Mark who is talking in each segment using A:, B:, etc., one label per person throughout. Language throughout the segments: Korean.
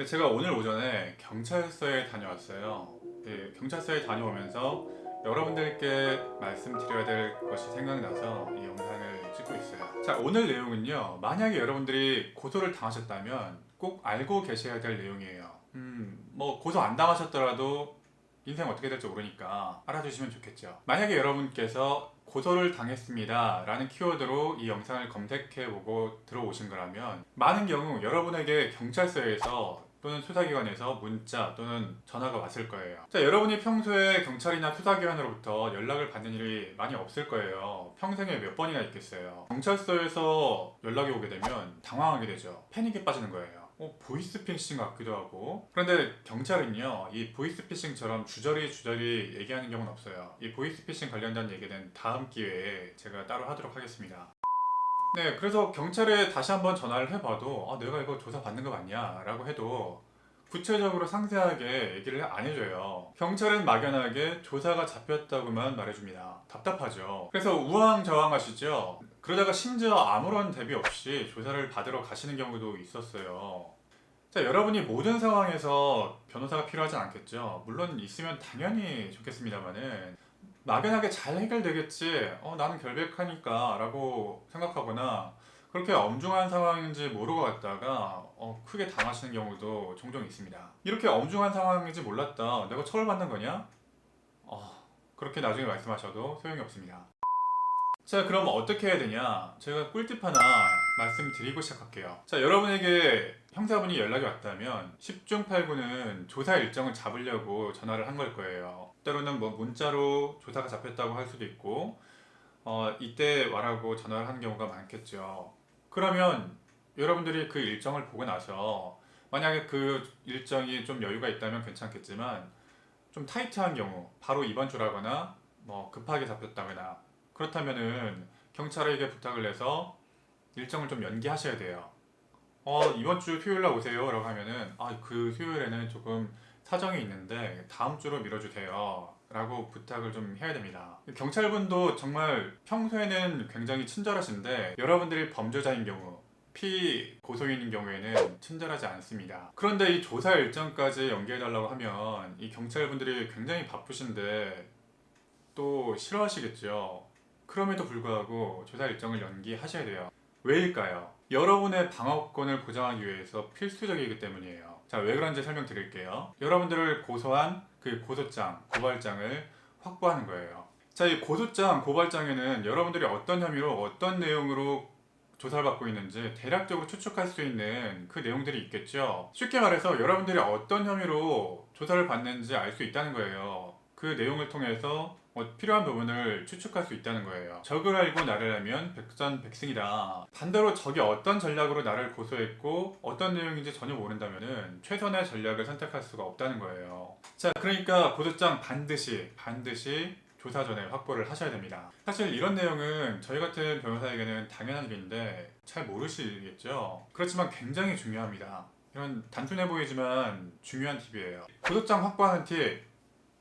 A: 네, 제가 오늘 오전에 경찰서에 다녀왔어요. 네, 경찰서에 다녀오면서 여러분들께 말씀드려야 될 것이 생각나서 이 영상을 찍고 있어요. 자, 오늘 내용은요. 만약에 여러분들이 고소를 당하셨다면 꼭 알고 계셔야 될 내용이에요. 음, 뭐 고소 안 당하셨더라도 인생 어떻게 될지 모르니까 알아주시면 좋겠죠. 만약에 여러분께서 고소를 당했습니다 라는 키워드로 이 영상을 검색해보고 들어오신 거라면 많은 경우 여러분에게 경찰서에서 또는 수사기관에서 문자 또는 전화가 왔을 거예요. 자, 여러분이 평소에 경찰이나 수사기관으로부터 연락을 받는 일이 많이 없을 거예요. 평생에 몇 번이나 있겠어요. 경찰서에서 연락이 오게 되면 당황하게 되죠. 패닉에 빠지는 거예요. 어, 보이스피싱 같기도 하고. 그런데 경찰은요, 이 보이스피싱처럼 주저리 주저리 얘기하는 경우는 없어요. 이 보이스피싱 관련된 얘기는 다음 기회에 제가 따로 하도록 하겠습니다. 네, 그래서 경찰에 다시 한번 전화를 해봐도 아, 내가 이거 조사 받는 거 맞냐? 라고 해도 구체적으로 상세하게 얘기를 안 해줘요. 경찰은 막연하게 조사가 잡혔다고만 말해줍니다. 답답하죠. 그래서 우왕좌왕하시죠. 그러다가 심지어 아무런 대비 없이 조사를 받으러 가시는 경우도 있었어요. 자, 여러분이 모든 상황에서 변호사가 필요하진 않겠죠. 물론 있으면 당연히 좋겠습니다만은 막연하게 잘 해결되겠지. 어, 나는 결백하니까 라고 생각하거나 그렇게 엄중한 상황인지 모르고 갔다가 어, 크게 당하시는 경우도 종종 있습니다. 이렇게 엄중한 상황인지 몰랐다. 내가 처벌받는 거냐? 어, 그렇게 나중에 말씀하셔도 소용이 없습니다. 자, 그럼 어떻게 해야 되냐? 제가 꿀팁 하나 말씀드리고 시작할게요. 자, 여러분에게 형사분이 연락이 왔다면 10중 8구는 조사 일정을 잡으려고 전화를 한 걸 거예요. 때로는 뭐 문자로 조사가 잡혔다고 할 수도 있고, 어, 이때 와라고 전화를 하는 경우가 많겠죠. 그러면 여러분들이 그 일정을 보고 나서 만약에 그 일정이 좀 여유가 있다면 괜찮겠지만 좀 타이트한 경우, 바로 이번 주라거나 뭐 급하게 잡혔다거나 그렇다면은 경찰에게 부탁을 해서 일정을 좀 연기하셔야 돼요. 어, 이번 주 수요일 날 오세요. 라고 하면은, 아, 그 수요일에는 조금 사정이 있는데, 다음 주로 밀어주세요. 라고 부탁을 좀 해야 됩니다. 경찰분도 정말 평소에는 굉장히 친절하신데, 여러분들이 범죄자인 경우, 피 고소인인 경우에는 친절하지 않습니다. 그런데 이 조사 일정까지 연기해달라고 하면, 이 경찰분들이 굉장히 바쁘신데, 또 싫어하시겠죠. 그럼에도 불구하고 조사 일정을 연기하셔야 돼요. 왜일까요? 여러분의 방어권을 보장하기 위해서 필수적이기 때문이에요. 자, 왜 그런지 설명드릴게요. 여러분들을 고소한 그 고소장, 고발장을 확보하는 거예요. 자, 이 고소장, 고발장에는 여러분들이 어떤 혐의로 어떤 내용으로 조사를 받고 있는지 대략적으로 추측할 수 있는 그 내용들이 있겠죠. 쉽게 말해서 여러분들이 어떤 혐의로 조사를 받는지 알 수 있다는 거예요. 그 내용을 통해서 어, 필요한 부분을 추측할 수 있다는 거예요. 적을 알고 나를 알면 백전백승이다. 반대로 적이 어떤 전략으로 나를 고소했고 어떤 내용인지 전혀 모른다면은 최선의 전략을 선택할 수가 없다는 거예요. 자, 그러니까 고소장 반드시 반드시 조사 전에 확보를 하셔야 됩니다. 사실 이런 내용은 저희 같은 변호사에게는 당연한 일인데 잘 모르시겠죠? 그렇지만 굉장히 중요합니다. 이런 단순해 보이지만 중요한 팁이에요. 고소장 확보하는 팁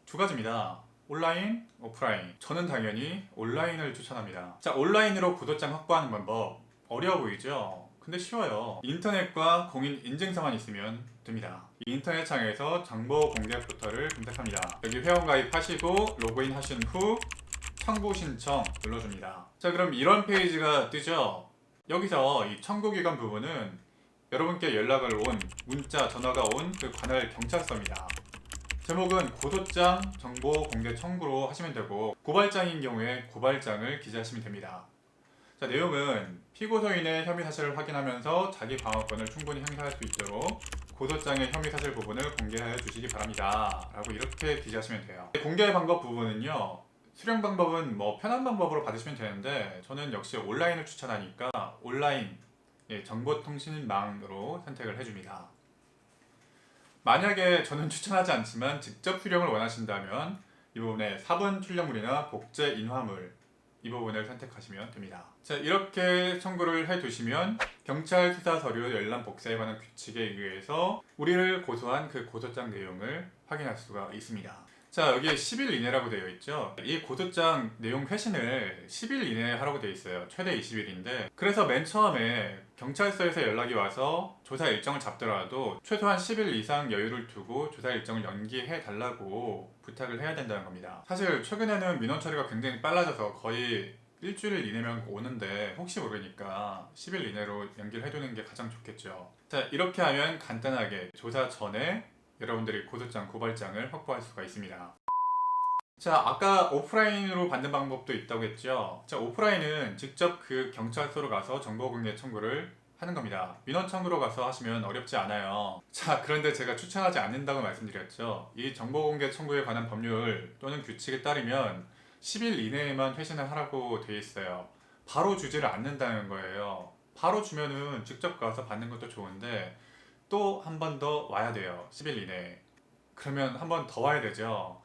A: 두 가지입니다. 온라인, 오프라인. 저는 당연히 온라인을 추천합니다. 자, 온라인으로 구독장 확보하는 방법 어려워 보이죠? 근데 쉬워요. 인터넷과 공인 인증서만 있으면 됩니다. 이 인터넷 창에서 정보 공개 포털을 검색합니다. 여기 회원 가입하시고 로그인 하신 후 청구 신청 눌러줍니다. 자, 그럼 이런 페이지가 뜨죠? 여기서 이 청구 기관 부분은 여러분께 연락을 온 문자, 전화가 온 그 관할 경찰서입니다. 제목은 고소장 정보 공개 청구로 하시면 되고 고발장인 경우에 고발장을 기재하시면 됩니다. 자 내용은 피고소인의 혐의 사실을 확인하면서 자기 방어권을 충분히 행사할 수 있도록 고소장의 혐의 사실 부분을 공개하여 주시기 바랍니다. 라고 이렇게 기재하시면 돼요. 공개 방법 부분은요. 수령 방법은 뭐 편한 방법으로 받으시면 되는데 저는 역시 온라인을 추천하니까 온라인 예, 정보통신망으로 선택을 해줍니다. 만약에 저는 추천하지 않지만 직접 수령을 원하신다면 이 부분에 사본 출력물이나 복제 인화물 이 부분을 선택하시면 됩니다. 자 이렇게 청구를 해두시면 경찰 수사 서류 열람 복사에 관한 규칙에 의해서 우리를 고소한 그 고소장 내용을 확인할 수가 있습니다. 자 여기 10일 이내라고 되어 있죠. 이 고소장 내용 회신을 10일 이내에 하라고 되어 있어요. 최대 20일인데. 그래서 맨 처음에 경찰서에서 연락이 와서 조사 일정을 잡더라도 최소한 10일 이상 여유를 두고 조사 일정을 연기해 달라고 부탁을 해야 된다는 겁니다. 사실 최근에는 민원 처리가 굉장히 빨라져서 거의 일주일 이내면 오는데 혹시 모르니까 10일 이내로 연기를 해두는 게 가장 좋겠죠. 자 이렇게 하면 간단하게 조사 전에 여러분들이 고소장, 고발장을 확보할 수가 있습니다. 자, 아까 오프라인으로 받는 방법도 있다고 했죠. 자, 오프라인은 직접 그 경찰서로 가서 정보공개 청구를 하는 겁니다. 민원 청구로 가서 하시면 어렵지 않아요. 자, 그런데 제가 추천하지 않는다고 말씀드렸죠. 이 정보공개 청구에 관한 법률 또는 규칙에 따르면 10일 이내에만 회신을 하라고 되어 있어요. 바로 주지를 않는다는 거예요. 바로 주면은 직접 가서 받는 것도 좋은데 또 한 번 더 와야 돼요. 10일 이내에. 그러면 한 번 더 와야 되죠.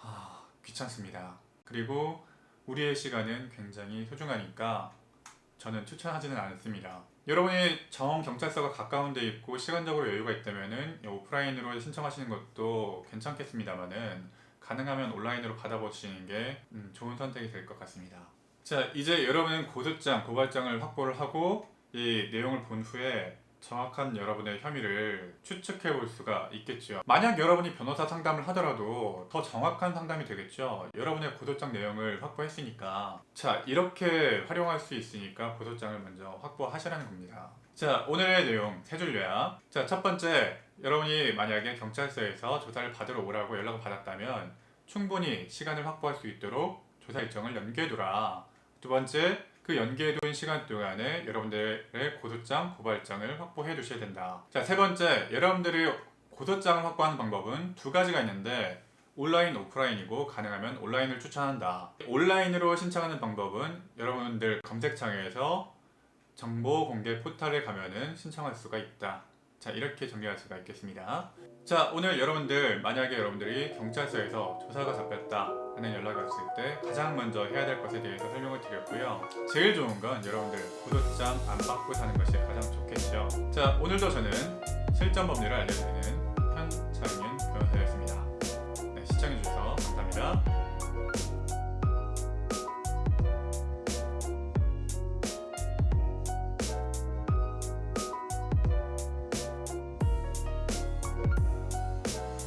A: 아, 귀찮습니다. 그리고 우리의 시간은 굉장히 소중하니까 저는 추천하지는 않습니다. 여러분이 정 경찰서가 가까운 데 있고 시간적으로 여유가 있다면은 오프라인으로 신청하시는 것도 괜찮겠습니다만은 가능하면 온라인으로 받아보시는 게 음, 좋은 선택이 될 것 같습니다. 자, 이제 여러분은 고소장, 고발장을 확보를 하고 이 내용을 본 후에 정확한 여러분의 혐의를 추측해 볼 수가 있겠죠. 만약 여러분이 변호사 상담을 하더라도 더 정확한 상담이 되겠죠. 여러분의 고소장 내용을 확보했으니까. 자, 이렇게 활용할 수 있으니까 고소장을 먼저 확보하시라는 겁니다. 자, 오늘의 내용 세 줄 요약. 자, 첫 번째, 여러분이 만약에 경찰서에서 조사를 받으러 오라고 연락을 받았다면 충분히 시간을 확보할 수 있도록 조사 일정을 연기해두라. 두 번째, 그 연계해둔 시간 동안에 여러분들의 고소장, 고발장을 확보해 두셔야 된다. 자, 세 번째, 여러분들이 고소장을 확보하는 방법은 두 가지가 있는데 온라인, 오프라인이고 가능하면 온라인을 추천한다. 온라인으로 신청하는 방법은 여러분들 검색창에서 정보 공개 포털에 가면은 신청할 수가 있다. 자, 이렇게 정리할 수가 있겠습니다. 자, 오늘 여러분들 만약에 여러분들이 경찰서에서 조사가 잡혔다 하는 연락이 왔을 때 가장 먼저 해야 될 것에 대해서 설명을 드렸고요. 제일 좋은 건 여러분들 고소장 안 받고 사는 것이 가장 좋겠죠. 자, 오늘도 저는 실전 법률을 알려드리는